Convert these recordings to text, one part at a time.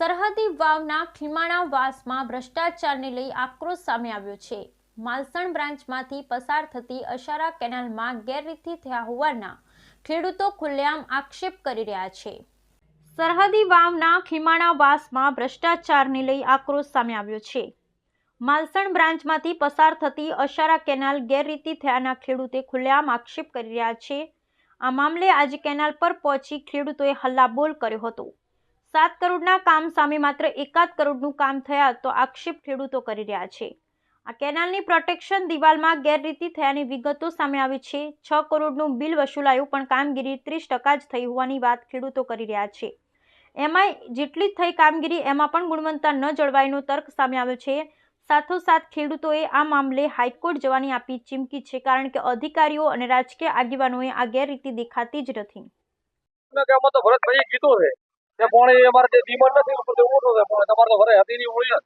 સરહદી વાવના ખીમાણા વાસમાં ભ્રષ્ટાચારને લઈ આક્રોશ સામે આવ્યો છે. માલસણ બ્રાન્ચમાંથી પસાર થતી અશારા કેનાલમાં ગેરરીતિ થયા હોવાના ખેડૂતો ખુલ્લેઆમ આક્ષેપ કરી રહ્યા છે. સરહદી વાવના ખીમાણા વાસમાં ભ્રષ્ટાચારને લઈ આક્રોશ સામે આવ્યો છે. માલસણ બ્રાન્ચમાંથી પસાર થતી અશારા કેનાલ ગેરરીતિ થયાના ખેડૂતે ખુલ્લેઆમ આક્ષેપ કરી રહ્યા છે. આ મામલે આજે કેનાલ પર પહોંચી ખેડૂતોએ હલ્લાબોલ કર્યો હતો. સાત કરોડના કામ સામે માત્ર એકાદ કરોડનું કામ થયા તો આક્ષેપ ખેડૂતો કરી રહ્યા છે. આ કેનાલની પ્રોટેક્શન દિવાલમાં ગેરરીતિ થયાની વિગતો સામે આવી છે. છ કરોડનું બિલ વસૂલાયું પણ કામગીરી ત્રીસ ટકા જ થઈ હોવાની વાત ખેડૂતો કરી રહ્યા છે. એમાંય જેટલી થઈ કામગીરી એમાં પણ ગુણવત્તા ન જળવાયનો તર્ક સામે આવ્યો છે. સાથોસાથ ખેડૂતોએ આ મામલે હાઈકોર્ટ જવાની આપી ચીમકી છે કારણ કે અધિકારીઓ અને રાજકીય આગેવાનોએ આ ગેરરીતિ દેખાતી જ નથી. કે પોણે અમારે જે ડિમાન્ડ નથી ઉપર ઓછો છે પોણે તમારે તો ઘરે હતી ની ઓળી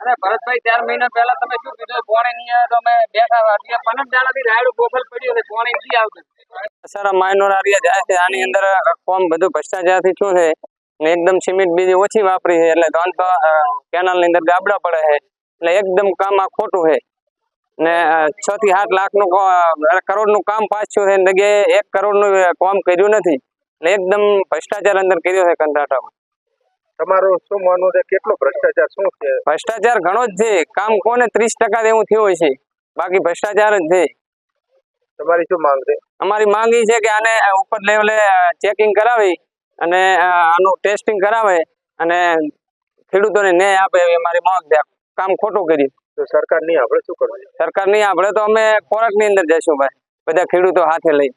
અને ભરતભાઈ ચાર મહિના પહેલા તમે શું કીધું પોણે ની આવે તો અમે બેઠા હતા. પંદર દાડાથી રાયડું બોફલ પડ્યું છે પોણે નથી આવતું. સારા માઇનોર આરિયા જાય છે આની અંદર કોમ બધું ભ્રષ્ટાચારથી શું છે? ને એકદમ સિમેન્ટ બીજી ઓછી વાપરી છે એટલે ધોન કેનાલની અંદર ગાબડા પડે છે એટલે એકદમ કામ આ ખોટું છે. ને છ થી સાત લાખનું કરોડનું કામ પાછું છે જગ્યાએ એક કરોડનું કામ કર્યું નથી. એટલે એકદમ ભ્રષ્ટાચાર અંદર કર્યો છે કંટાટામાં તમારું શું માનવું છે? કેટલો ભ્રષ્ટાચાર? શું છે? ભ્રષ્ટાચાર ઘણો જ છે. કામ કોને ત્રીસ ટકા એવું થયું છે? બાકી ભ્રષ્ટાચાર જ છે. તમારી શું માંગ છે? અમારી માંગ એ છે કે આને ઉપર લેવલે ચેકિંગ કરાવી અને આનું ટેસ્ટિંગ કરાવે અને ખેડૂતોને ન્યાય આપે એવી અમારી માંગ છે. કામ ખોટું કર્યું. તો સરકાર નહીં આપણે શું કરવું સરકાર નહીં આપણે તો અમે ખોરાકની અંદર જઈશું ભાઈ. બધા ખેડૂતો હાથે લઈ.